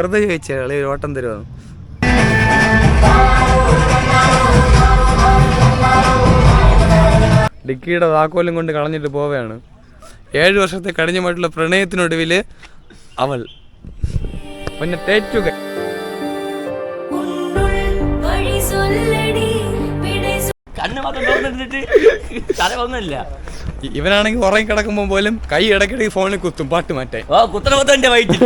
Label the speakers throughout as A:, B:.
A: വെറുതെ ചോദിച്ചേ കളി ഒരു ഓട്ടം തരുമെന്ന് ഡിക്കിയുടെ താക്കോലും കൊണ്ട് കളഞ്ഞിട്ട് പോവുകയാണ്. ഏഴ് വർഷത്തെ കഠിനമായിട്ടുള്ള പ്രണയത്തിനൊടുവിൽ അവൾ പിന്നെ തേറ്റുക.
B: തല ഒന്നുമില്ല
A: ഇവനാണെങ്കിൽ ഉറങ്ങി കിടക്കുമ്പോൾ പോലും കൈ ഇടയ്ക്കിടയ്ക്ക് ഫോണിൽ കുത്തും പാട്ട് മാറ്റേ
B: ഓ കുത്തന കുത്തം എന്റെ വയറ്റിൽ.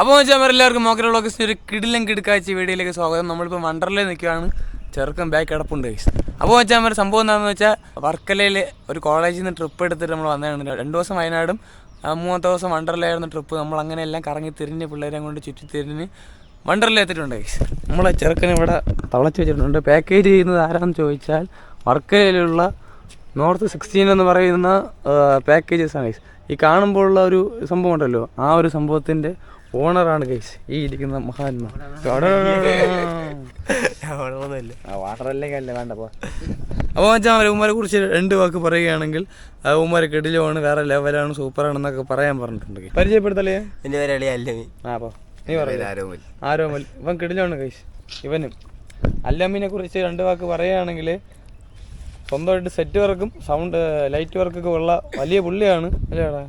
A: അപ്പോൾ വെച്ചാൽ എല്ലാവർക്കും മോക്കര വ്ളോഗ്സിന് ഒരു കിടിലം കിടക്കാഴ്ച വീഡിയോയിലേക്ക് സ്വാഗതം. നമ്മളിപ്പോൾ വണ്ടർലേ നിൽക്കുകയാണ്. ചെറുക്കം ബാക്ക് കിടപ്പുണ്ട് guys. അപ്പോൾ വെച്ചാൽ നമ്മുടെ സംഭവം എന്താണെന്ന് വെച്ചാൽ വർക്കലയിൽ ഒരു കോളേജിൽ നിന്ന് ട്രിപ്പ് എടുത്തിട്ട് നമ്മൾ വന്നതാണ്. രണ്ട് ദിവസം വയനാടും ആ, മൂന്നാമത്തെ ദിവസം വണ്ടർലേ ആയിരുന്നു ട്രിപ്പ് നമ്മൾ അങ്ങനെ എല്ലാം കറങ്ങി തിരിഞ്ഞ് പിള്ളേരെ കൊണ്ട് ചുറ്റി തിരിഞ്ഞ് വണ്ടർലെത്തിട്ടുണ്ട്. നമ്മളെ ചെറുക്കൻ ഇവിടെ തളച്ച് വെച്ചിട്ടുണ്ട്. പാക്കേജ് ചെയ്യുന്നത് ആരാന്ന് ചോദിച്ചാൽ വർക്കലയിലുള്ള നോർത്ത് സിക്സ്റ്റീൻ എന്ന് പറയുന്ന പാക്കേജസ് ആണ് ഗൈസ് ഈ കാണുമ്പോഴുള്ള ഒരു സംഭവം ഉണ്ടല്ലോ. ആ ഒരു സംഭവത്തിന്റെ ഓണറാണ് ഗൈസ് ഈ ഇരിക്കുന്ന മഹാത്മാ. വാട്ടർ അല്ലെങ്കിൽ അല്ലേ വേണ്ട പോ. അപ്പോൾ വെച്ചാൽ ഉമ്മരെ കുറിച്ച് രണ്ട് വാക്ക് പറയുകയാണെങ്കിൽ ഉമ്മരെ കെടിലുമാണ് വേറെ ലെവലാണ് സൂപ്പറാണ് എന്നൊക്കെ പറയാൻ പറഞ്ഞിട്ടുണ്ട് പരിചയപ്പെടുത്തലേ
B: എന്റെ പേര് എളിയ അല്ലമി.
A: ആ പോ. നീ പറഞ്ഞു ആരോമൽ. ഇവൻ കിടിലാണ് കൈസ് ഇവനും. അല്ലമ്മിനെ കുറിച്ച് രണ്ട് വാക്ക് പറയുകയാണെങ്കിൽ സ്വന്തമായിട്ട് സെറ്റ് വർക്കും സൗണ്ട് ലൈറ്റ് വർക്കൊക്കെ ഉള്ള വലിയ പുള്ളിയാണ്. അല്ലേടാ?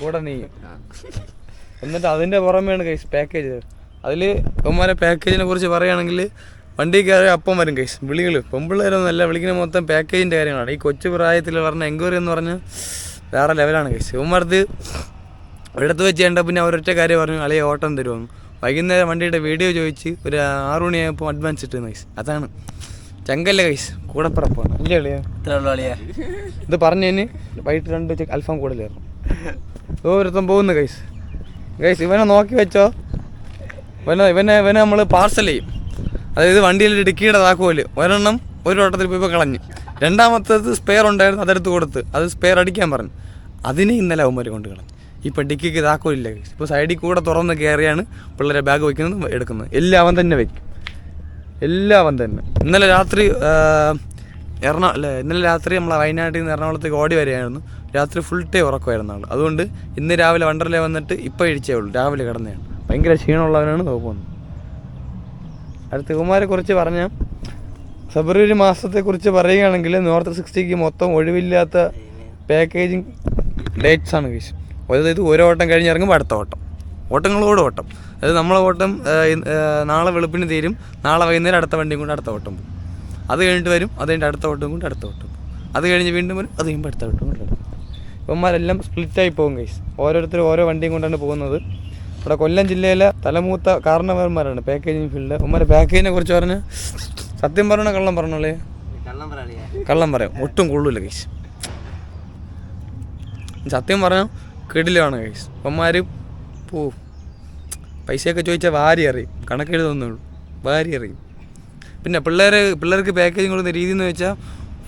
A: കൂടെ നീ. എന്നിട്ട് അതിന്റെ പുറമെയാണ് കൈസ് പാക്കേജ് അതിൽ ഇവന്മാരെ പാക്കേജിനെ കുറിച്ച് പറയുകയാണെങ്കിൽ വണ്ടി കയറി അപ്പം വരും കൈസ് വിളികൾ പെമ്പിള്ളേരൊന്നും അല്ല വിളിക്കുന്ന മൊത്തം പാക്കേജിന്റെ കാര്യങ്ങളാണ്. ഈ കൊച്ചു പ്രായത്തിൽ പറഞ്ഞ എൻക്വയറി എന്ന് പറഞ്ഞാൽ വേറെ ലെവലാണ് കൈസ് ഇവന്മാർക്ക് ഒരിടത്ത് വെച്ച് കണ്ട പിന്നെ അവരൊറ്റ കാര്യം പറഞ്ഞു അളിയെ ഓട്ടം തരുമെന്ന് വൈകുന്നേരം വണ്ടിയുടെ വീഡിയോ ചോദിച്ച് ഒരു ആറു മണിയായപ്പോൾ അഡ്വാൻസ് ഇട്ട് കൈസ് അതാണ്. ചങ്കല്ല കൈസ് കൂടപ്പിറപ്പാണ് അല്ലേ അളിയാ
B: ഇത്ര ഉള്ളു അളിയ.
A: ഇത് പറഞ്ഞതിന് വൈകിട്ട് രണ്ട് അൽഫാം കൂടുതലായിരുന്നു ഓരോരുത്തം പോകുന്നു കൈസ് കൈസ് ഇവനെ നോക്കി വെച്ചോ. ഇവനെ ഇവനെ ഇവനെ നമ്മൾ പാർസൽ ചെയ്യും. അതായത് വണ്ടിയിൽ ഡിക്കിയുടെ താക്കോൽ. ഒരെണ്ണം ഒരു ഓട്ടത്തിൽ പോയി കളഞ്ഞ്. രണ്ടാമത്തേത് സ്പെയർ ഉണ്ടായിരുന്നു അതെടുത്ത് കൊടുത്ത്. അത് സ്പെയർ അടിക്കാൻ പറഞ്ഞു. അതിനെ ഇന്നലെ അവന്മാർ കൊണ്ട് കളഞ്ഞു. ഇപ്പം ഡിക്കിക്ക് താക്കോലില്ല ഇപ്പോൾ സൈഡിൽ കൂടെ തുറന്ന് കയറിയാണ് പിള്ളേരെ ബാഗ് വയ്ക്കുന്നത് എടുക്കുന്നത്. എല്ലാം അവൻ തന്നെ വയ്ക്കും. എല്ലാം തന്നെ. ഇന്നലെ രാത്രി എറണാകുളം അല്ല ഇന്നലെ രാത്രി നമ്മൾ വയനാട്ടിൽ നിന്ന് എറണാകുളത്തേക്ക് ഓടി വരികയായിരുന്നു. രാത്രി ഫുൾ ടൈം ഉറക്കമായിരുന്നു ആൾ അതുകൊണ്ട് ഇന്ന് രാവിലെ വണ്ടർലേ വന്നിട്ട് ഇപ്പം ഇഴിച്ചേ ഉള്ളൂ. രാവിലെ കിടന്നതാണ്. ഭയങ്കര ക്ഷീണമുള്ളവനാണ് തോന്നുന്നത് അടുത്ത കുമാരെ കുറിച്ച് പറഞ്ഞ ഫെബ്രുവരി മാസത്തെക്കുറിച്ച് പറയുകയാണെങ്കിൽ നോർത്ത് സിക്സ്റ്റിക്ക് മൊത്തം ഒഴിവില്ലാത്ത പാക്കേജിങ് ഡേറ്റ്സ് ആണ് കേസ് അതായത് ഒരു ഓട്ടം കഴിഞ്ഞ് ഇറങ്ങുമ്പോൾ അടുത്ത ഓട്ടം ഓട്ടങ്ങളോട് ഓട്ടം. അതായത് നമ്മളെ ഓട്ടം നാളെ വെളുപ്പിന് തീരും നാളെ വൈകുന്നേരം അടുത്ത വണ്ടിയും കൊണ്ട് അടുത്ത ഓട്ടം പോകും. അത് കഴിഞ്ഞിട്ട് വരും അതിന്റെ കഴിഞ്ഞിട്ട് അടുത്ത ഓട്ടം കൊണ്ട് അടുത്ത ഓട്ടം പോകും. അത് കഴിഞ്ഞ് വീണ്ടും വരും അത് കഴിയുമ്പോൾ അടുത്ത ഓട്ടം കൊണ്ട് അടുത്ത ഇവന്മാരെല്ലാം സ്പ്ലിറ്റായി പോകും കൈസ് ഓരോരുത്തരും ഓരോ വണ്ടിയും കൊണ്ടാണ് പോകുന്നത്. ഇവിടെ കൊല്ലം ജില്ലയിലെ തലമൂത്ത കാരണവന്മാരാണ് പാക്കേജിങ് ഫീൽഡ് ഉമ്മാരെ പാക്കേജിനെ കുറിച്ച് പറഞ്ഞ് സത്യം പറഞ്ഞ കള്ളം പറഞ്ഞോളേ
B: കള്ളം
A: പറയാം. ഒട്ടും കൊള്ളൂല കൈസ് സത്യം പറഞ്ഞാൽ കിടിലാണ് കൈസ് അവന്മാർ പോ പൈസയൊക്കെ ചോദിച്ചാൽ വാരി അറിയും കണക്കെഴുതുന്നുള്ളൂ വാരി അറിയും പിന്നെ പിള്ളേരെ പിള്ളേർക്ക് പാക്കേജിങ് കൊടുക്കുന്ന രീതി എന്ന് വെച്ചാൽ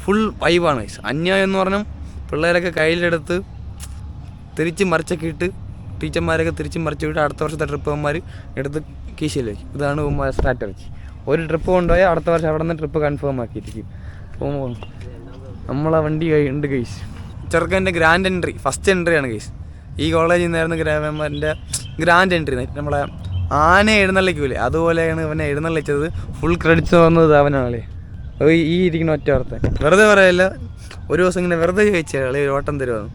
A: ഫുൾ വൈബാണ് കൈസ് അന്യായം എന്ന് പറഞ്ഞാൽ പിള്ളേരൊക്കെ കയ്യിലെടുത്ത് തിരിച്ച് മറിച്ചൊക്കെ ഇട്ട് ടീച്ചർമാരൊക്കെ തിരിച്ച് മറിച്ച് വിട്ട് അടുത്ത വർഷത്തെ ട്രിപ്പ് അവന്മാർ എടുത്ത് കീശയിൽ വെച്ചു ഇതാണ് സ്ട്രാറ്റജി ഒരു ട്രിപ്പ് കൊണ്ടുപോയാൽ അടുത്ത വർഷം അവിടെ നിന്ന് ട്രിപ്പ് കൺഫേം ആക്കിയിരിക്കും അപ്പോൾ നമ്മളെ വണ്ടി ഉണ്ട് കേസ് ചെറുക്കന്റെ ഗ്രാൻഡ് എൻട്രി ഫസ്റ്റ് എൻട്രിയാണ് ഗൈസ് ഈ കോളേജിൽ നിന്നായിരുന്നു ഗ്രാമന്മാരുടെ ഗ്രാൻഡ് എൻട്രി നമ്മളെ ആനയെ എഴുന്നള്ളിക്കൂലേ? അതുപോലെയാണ് ഇവനെ എഴുന്നള്ളിച്ചത്. ഫുൾ ക്രെഡിറ്റ്സ് വന്നത് അവനാണല്ലേ അത് ഈ ഇരിക്കുന്ന ഒറ്റ വാർത്ത. വെറുതെ പറയല്ല. ഒരു ദിവസം ഇങ്ങനെ വെറുതെ ചോദിച്ചാൽ കളി ഒരു ഓട്ടം തരുമെന്ന്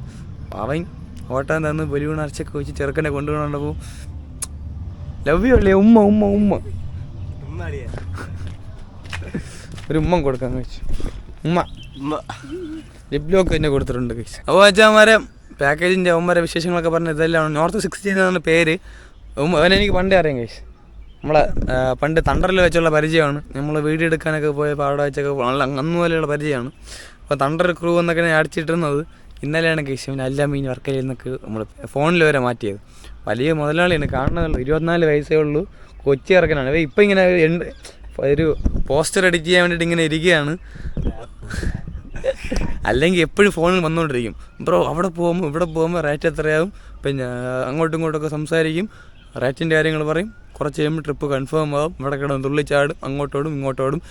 A: അവൻ ഓട്ടം തന്ന് ബലൂൺ അരച്ചൊക്കെ വെച്ച് ചെറുക്കനെ കൊണ്ടുപോകണപ്പോൾ ലവ് യു അല്ലേ? ഉമ്മ ഉമ്മ ഉമ്മ. ഒരു ഉമ്മ കൊടുക്കാൻ വെച്ചു ഉമ്മ. ലിപ് ലോക്ക് തന്നെ കൊടുത്തിട്ടുണ്ട് അപ്പോൾ വെച്ചാൽ പാക്കേജിന്റെ ഒമ്പര വിശേഷങ്ങളൊക്കെ പറഞ്ഞ ഇതെല്ലാം നോർത്ത് സിക്സ്റ്റീൻ എന്നാണ് പേര്. അവനെനിക്ക് പണ്ടേ അറിയാം കേസ് നമ്മളെ പണ്ട് തണ്ടറിൽ വെച്ചുള്ള പരിചയമാണ്. നമ്മൾ വീഡിയോ എടുക്കാനൊക്കെ പോയ അവിടെ വെച്ചൊക്കെ നല്ല അന്ന് പോലെയുള്ള പരിചയമാണ്. അപ്പോൾ തണ്ടർ ക്രൂ എന്നൊക്കെ ഞാൻ അടിച്ചിട്ടിരുന്നത് ഇന്നലെയാണ് കേസ് പിന്നെ എല്ലാ മീൻ വർക്കലിൽ നിന്നൊക്കെ നമ്മൾ ഫോണിൽ വരെ മാറ്റിയത്. വലിയ മുതലാളിയാണ് കാണുന്നതുള്ളൂ ഇരുപത്തിനാല് വയസ്സേ ഉള്ളൂ. കൊച്ചി ഇറക്കനാണ് ഇപ്പം ഇങ്ങനെ ഒരു പോസ്റ്റർ എഡിറ്റ് ചെയ്യാൻ വേണ്ടിയിട്ട് ഇങ്ങനെ ഇരിക്കുകയാണ്. അല്ലെങ്കിൽ എപ്പോഴും ഫോണിൽ വന്നുകൊണ്ടിരിക്കും. ബ്രോ അവിടെ പോകുമ്പോൾ ഇവിടെ പോകുമ്പോൾ റേറ്റ് എത്രയാവും? പിന്നെ അങ്ങോട്ടും ഇങ്ങോട്ടൊക്കെ സംസാരിക്കും. റേറ്റിന്റെ കാര്യങ്ങൾ പറയും. കുറച്ച് കഴിയുമ്പോൾ ട്രിപ്പ് കൺഫേം ആവും. ഇവിടെ കിടന്ന് തുള്ളിച്ചാടും. അങ്ങോട്ടോടും ഇങ്ങോട്ടോടും.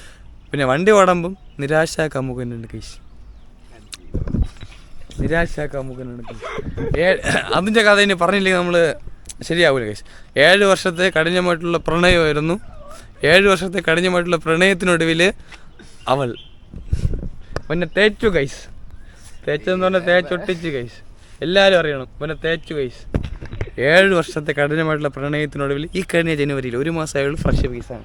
A: പിന്നെ വണ്ടി ഓടുമ്പം നിരാശാക്കാൻ മുഖനുണ്ട് കേശ്. നിരാശാക്കാൻ മുഖനുണ്ട് കേസ് ഏ അതിന്റെ കഥ ഇനി പറഞ്ഞില്ലെങ്കിൽ നമ്മൾ ശരിയാവില്ല കേശ്. ഏഴ് വർഷത്തെ കഠിനമായിട്ടുള്ള പ്രണയമായിരുന്നു. ഏഴ് വർഷത്തെ കഠിനമായിട്ടുള്ള പ്രണയത്തിനൊടുവിൽ അവൾ പിന്നെ തേച്ചു കൈസ് തേച്ചെന്ന് പറഞ്ഞാൽ തേച്ചൊട്ടിച്ച് കൈസ് എല്ലാവരും അറിയണം പിന്നെ തേച്ചു കൈസ് ഏഴ് വർഷത്തെ കഠിനമായിട്ടുള്ള പ്രണയത്തിനൊടുവിൽ ഈ കഴിഞ്ഞ ജനുവരിയിൽ ഒരു മാസമായുള്ള ഫ്രഷ് പീസാണ്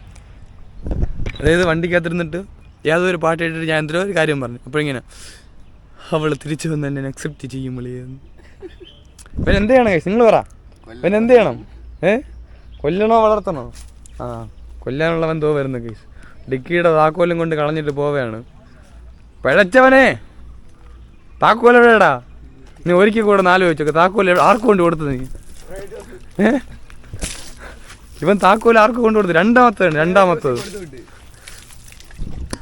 A: അതായത് വണ്ടിക്കകത്തിരുന്നിട്ട് യാതൊരു പാട്ട് കേട്ടിട്ട് ഞാൻ എന്തോ ഒരു കാര്യം പറഞ്ഞു. അപ്പോൾ ഇങ്ങനെ അവൾ തിരിച്ചു വന്ന് എന്നെ അക്സെപ്റ്റ് ചെയ്യും വിളിയെന്ന് പിന്നെ എന്ത് ചെയ്യണം കൈസ് നിങ്ങൾ പറ. പിന്നെ എന്ത് ചെയ്യണം? ഏ? കൊല്ലണോ വളർത്തണോ? ആ കൊല്ലാനുള്ളവൻ തോ വരുന്നു കേസ് ഡിക്കിയുടെ താക്കോലും കൊണ്ട് കളഞ്ഞിട്ട് പോവുകയാണ്. പിഴച്ചവനെ. താക്കോൽ എവിടെയാടാ? നീ ഒരിക്കൽ കൂടെ നാല് ചോദിച്ചോക്കെ താക്കോൽ ആർക്ക് കൊണ്ട് കൊടുത്തത് നീ? ഇവൻ താക്കോൽ ആർക്ക് കൊണ്ട് കൊടുത്തു രണ്ടാമത്തത് രണ്ടാമത്തത്.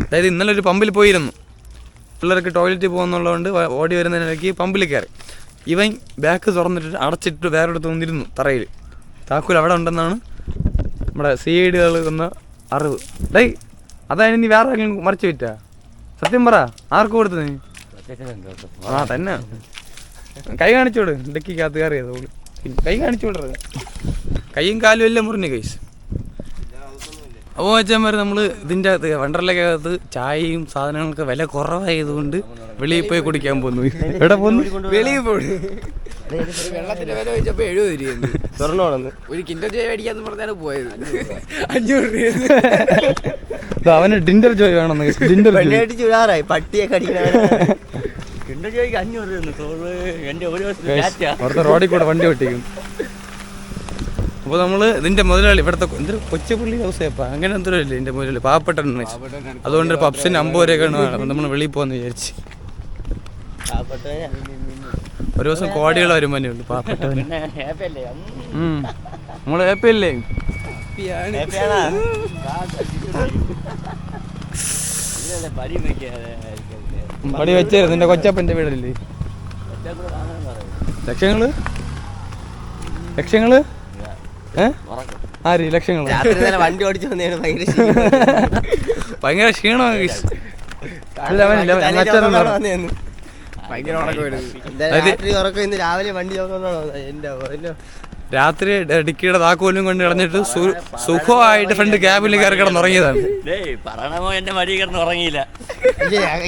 A: അതായത് ഇന്നലെ ഒരു പമ്പിൽ പോയിരുന്നു. പിള്ളേർക്ക് ടോയ്ലറ്റിൽ പോകുന്നുള്ളതുകൊണ്ട് ഓടി വരുന്നതിനിടയ്ക്ക് പമ്പിൽ കയറി. ഇവൻ ബാക്ക് തുറന്നിട്ട് അടച്ചിട്ട് വേറെ അടുത്ത് വന്നിരുന്നു തറയിൽ. താക്കോൽ അവിടെ ഉണ്ടെന്നാണ് നമ്മുടെ സി ഐ എന്ന അറിവ്. ഡേയ് അതായത് നീ വേറെ ആരെങ്കിലും മറിച്ച് വിറ്റാ? സത്യം പറ ആർക്ക് കൊടുത്തു നീ? ആ തന്നെ. കൈ കാണിച്ചോട്. ഡെക്കിക്കകത്ത് കയറിയത് ഓൾ. കൈ കാണിച്ചു വിടരുത് കൈയും കാലും എല്ലാം മുറിഞ്ഞു കൈസ് അപ്പോൾ വെച്ചാൽ നമ്മൾ ഇതിന്റെ അകത്ത് വണ്ടർലക്കകത്ത് ചായയും സാധനങ്ങൾക്ക് വില കുറവായതുകൊണ്ട് വെളിയിൽ പോയി കുടിക്കാൻ പോന്നു. എവിടെ പോന്നു?
C: വെളിയിൽ പോയി. വെള്ളത്തിന്റെ വില വെച്ചപ്പോ എഴുപത് രൂപ
B: സ്വർണമാണെന്ന്.
C: ഒരു കിൻഡർ ജോയ് മേടിക്കാന്ന് പറഞ്ഞാണ് പോയത്. അഞ്ഞൂറ് രൂപ.
A: അവന് ഡിൻഡർ ജോയ് വേണമെന്ന് ഡിൻഡർ
B: ചുടാറായി പട്ടിയെ അഞ്ഞൂറ് തോറ് എന്റെ ഒരു
A: അവിടുത്തെ റോഡിൽ കൂടെ വണ്ടി ഒട്ടിക്കും അപ്പോൾ നമ്മൾ ഇതിന്റെ മുതലാളി ഇവിടുത്തെ എന്തൊരു കൊച്ചുപുള്ളി ഹൗസേപ്പാ അങ്ങനെ എന്തോ ഇല്ലേ ഇതിന്റെ മുതലാളി. പാവപ്പെട്ട അതുകൊണ്ട് പപ്സിന് അമ്പത് രൂപയൊക്കെയാണ് അപ്പം നമ്മൾ വെളിയിൽ പോകുന്ന വിചാരിച്ച്. ഒരു ദിവസം കോടികൾ വരുമാനമേ ഉള്ളൂ പാവപ്പെട്ടവന്. നമ്മൾ ഹാപ്പി
B: വെക്കാതെ
A: പടി വെച്ചായിരുന്നു നിന്റെ കൊച്ചപ്പന്റെ വീടല്ലേ? ലക്ഷങ്ങൾ? ലക്ഷങ്ങൾ? ആര്?
B: ലക്ഷങ്ങൾ? വണ്ടി ഓടിച്ചു വന്നേ ഭയങ്കര
A: ക്ഷീണമാണ് പറഞ്ഞു.
C: ഭയങ്കര
B: ഉറക്കം ഇന്ന് രാവിലെ വണ്ടി എന്റെ എന്റെ
A: രാത്രി ഡിക്കിയുടെ താക്കോലും കൊണ്ട് ഇടഞ്ഞിട്ട് സുഖമായിട്ട് ഫ്രണ്ട് ക്യാബിൽ കയറി കിടന്നുറങ്ങിയതാണ്
B: പറയണമോ? എന്റെ മടി കിടന്ന് ഉറങ്ങിയില്ല.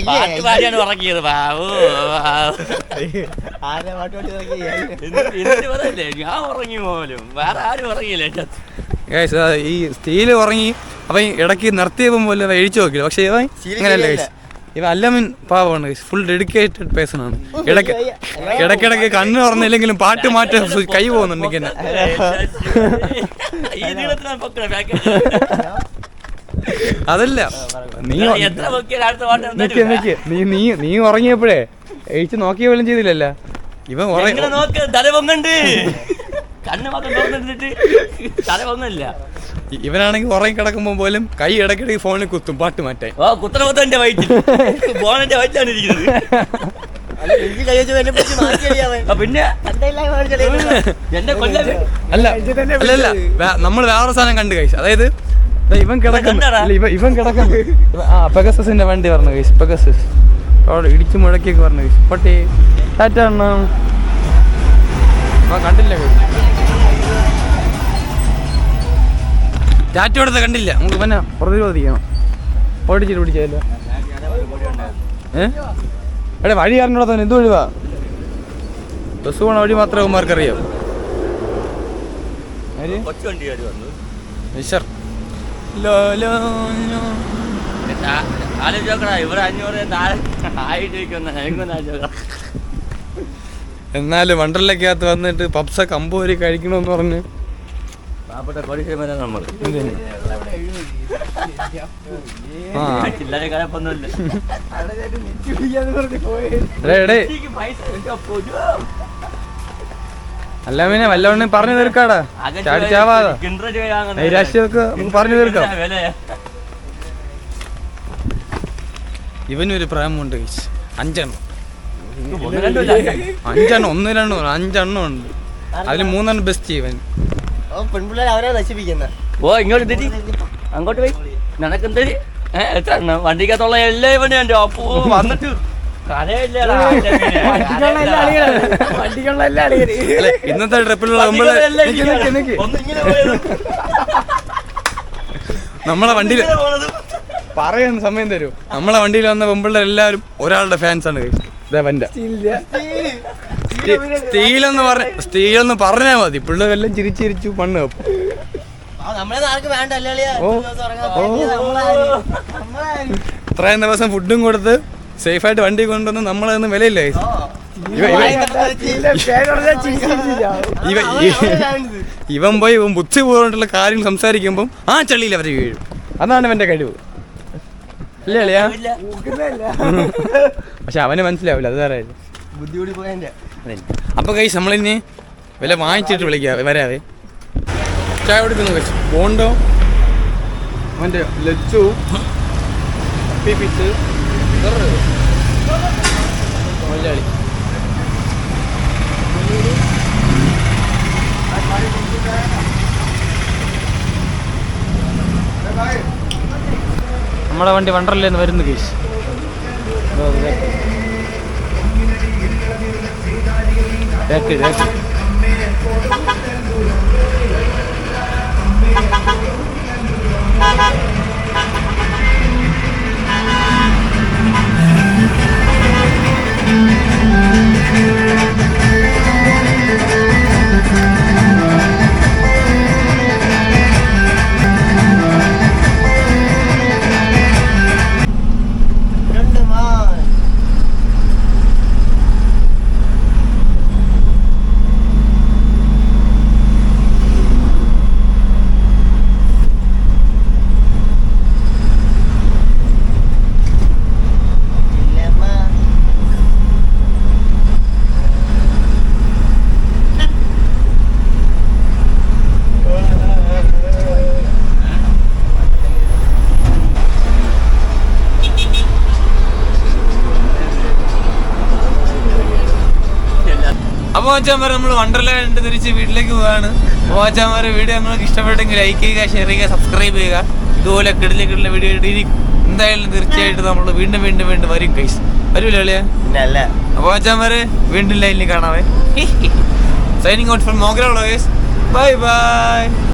B: പാട്ട് പാടിയാണ് ഉറങ്ങിയത്. ഞാൻ ഉറങ്ങി പോലും. വേറെ ആരും ഉറങ്ങിയില്ല.
A: ഈ സ്റ്റീൽ ഉറങ്ങി അപ്പൊ ഇടയ്ക്ക് നിർത്തിയപ്പം പോലെ എഴിച്ചു നോക്കില്ല പക്ഷെ അങ്ങനെയല്ല ഇവൻ അല്ലമിൻ പാവമാണ് ഫുൾ ഡെഡിക്കേറ്റഡ് പേഴ്സൺ ആണ്. ഇടയ്ക്ക് ഇടയ്ക്കിടയ്ക്ക് കണ്ണ് തുറന്നില്ലെങ്കിലും പാട്ട് മാറ്റാൻ കൈ പോകുന്നുണ്ട് അതല്ല. നീ നിക്ക് നിക്ക്. നീ നീ നീ ഉറങ്ങിയപ്പോഴേ എഴുച്ച് നോക്കിയ പോലും ചെയ്തില്ലല്ല. ഇവൻ ഉറങ്ങി
B: എങ്ങനെ നോക്ക്? തല പൊങ്ങണ്ട് കണ്ണ് മാത്രം തുറന്നിട്ട് തല പൊങ്ങില്ല
A: ഇവനാണെങ്കിൽ ഉറങ്ങി കിടക്കുമ്പോൾ പോലും കൈ ഇടയ്ക്കിടയ്ക്ക് ഫോണിൽ കുത്തും പാട്ട് മാറ്റേ
B: ഓ കുത്തന കുത്തം എന്റെ വയറ്റിൽ. ബോണന്റെ വയറ്റിലാണ് ഇരിക്കുന്നത്. പിന്നെ?
A: അല്ല അല്ല അല്ല നമ്മൾ വേറെ സാധനം കണ്ടു കഴിച്ചു അതായത് ഇവൻ കിടക്കുന്നു അല്ല, ഇവൻ ഇവൻ കിടക്കുന്നു ഇവ- ആ പെഗസസിന്റെ വണ്ടി പറഞ്ഞു കഴിച്ചു പെഗസസ്. അവിടെ ഇടിച്ചു മുഴക്കിയൊക്കെ പറഞ്ഞു കഴിച്ചു പട്ടി. ടാറ്റ കണ്ടില്ല കഴിച്ചു ടാറ്റ കൊടുത്ത കണ്ടില്ല. നമുക്ക് പിന്നെ പ്രതിരോധിക്കണം. ഓടിച്ചിട്ട് പിടിച്ചല്ലോ ഏ? എടേ വഴി അറിഞ്ഞോടത്തവൻ എന്ത് വഴിവാ? ബസ് പോണ വഴി മാത്രമേ ഉമ്മാർക്ക് അറിയാം
B: കൊച്ചു വണ്ടിയായിട്ട് വന്നു
A: നിശർ ലോ. ലോ ലോ.
B: ആലോചിക്കടാ ഇവിടെ അഞ്ഞൂറ് താഴെ ആയിട്ട് ഇരിക്കുന്ന എനിക്കൊന്ന് ആലോചിക്കണം
A: എന്നാലും വണ്ടർലക്കകത്ത് വന്നിട്ട് പപ്സ കമ്പോരി കഴിക്കണമെന്ന് പറഞ്ഞ്.
B: പാവപ്പെട്ട നമ്മൾ
A: അല്ല പിന്നെ വല്ലവണ് പറഞ്ഞു തീർക്കാടാ. നമുക്ക് പറഞ്ഞു തീർക്കാം? ഇവനൊരു guys. അഞ്ചെണ്ണം. അഞ്ചെണ്ണം ഒന്ന് രണ്ടും അഞ്ചെണ്ണം ഉണ്ട്. അതിൽ മൂന്നെണ്ണം ബെസ്റ്റ് ഇവൻ
B: പെൺപിള്ളേർ അവരെ നശിപ്പിക്കുന്നത് ഓ ഇങ്ങോട്ട് തിരി അങ്ങോട്ട് പോയി. നിനക്കെന്തരി ഏ എത്ര എണ്ണം? വണ്ടിക്കകത്തുള്ള എല്ലാ ഇവനും എന്റെ അപ്പോ വന്നിട്ട്
A: ഇന്നത്തെ ട്രിപ്പിലുള്ള നമ്മൾ വണ്ടിയിൽ പറയുന്ന സമയം തരൂ. നമ്മളെ വണ്ടിയിൽ വന്ന പെമ്പിളുടെ എല്ലാവരും ഒരാളുടെ ഫാൻസ് ആണ്.
C: സ്റ്റീൽ
A: സ്റ്റീലെന്ന് പറഞ്ഞ സ്റ്റീലെന്ന് പറഞ്ഞാൽ മതി. പിള്ളേരെല്ലാം ചിരിച്ചിരിച്ചു മണ്ണ്?
B: നമ്മളാര്?
A: ഇത്രയും ദിവസം ഫുഡും കൊടുത്ത് സേഫായിട്ട് വണ്ടി കൊണ്ടുവന്ന് നമ്മളതൊന്നും വിലയില്ലേ?
C: പറഞ്ഞാ.
A: ഇവൻ പോയി ഇവൻ ബുദ്ധി പോയിട്ടുള്ള കാര്യങ്ങൾ സംസാരിക്കുമ്പം ആ ചളിയിൽ അവർ വീഴും. അതാണ് ഇവന്റെ കഴിവ്.
B: ഇല്ല.
A: പക്ഷെ അവന് മനസ്സിലാവില്ല അത് വേറെ
B: പോയതിന്റെ
A: അപ്പൊ കൈ നമ്മളിനി വില വാങ്ങിച്ചിട്ട് വിളിക്കാം വരാതെ ചായ കൊടുക്കുന്നു കഴിച്ചു ബോണ്ടോ അവന്റെ ലച്ചു പിച്ച് മലയാളി നമ്മുടെ വണ്ടി വണ്ടറല്ലേന്ന് വരുന്നു കേസ് ബാക്ക്
B: രണ്ട്
A: അപ്പോൾ അച്ഛന്മാരെ നമ്മൾ വണ്ടർലാൻഡ് തിരിച്ച് വീട്ടിലേക്ക് പോവാണ്. അപ്പോൾ അച്ഛന്മാരെ വീഡിയോ നിങ്ങൾക്ക് ഇഷ്ടപ്പെട്ടെങ്കിൽ ലൈക്ക് ചെയ്യുക ഷെയർ ചെയ്യുക സബ്സ്ക്രൈബ് ചെയ്യുക. ഇതുപോലെ കിടലി കിടലിൽ വീഡിയോ ഇനി എന്തായാലും തീർച്ചയായിട്ടും നമ്മൾ വീണ്ടും വീണ്ടും വീണ്ടും വരും കൈസ് വരൂല്ലേ അളിയാ?
B: അല്ല
A: അപ്പോൾ അച്ഛന്മാരെ വീണ്ടും ലൈനിൽ കാണാവേ. Signing out from Mogra bye bye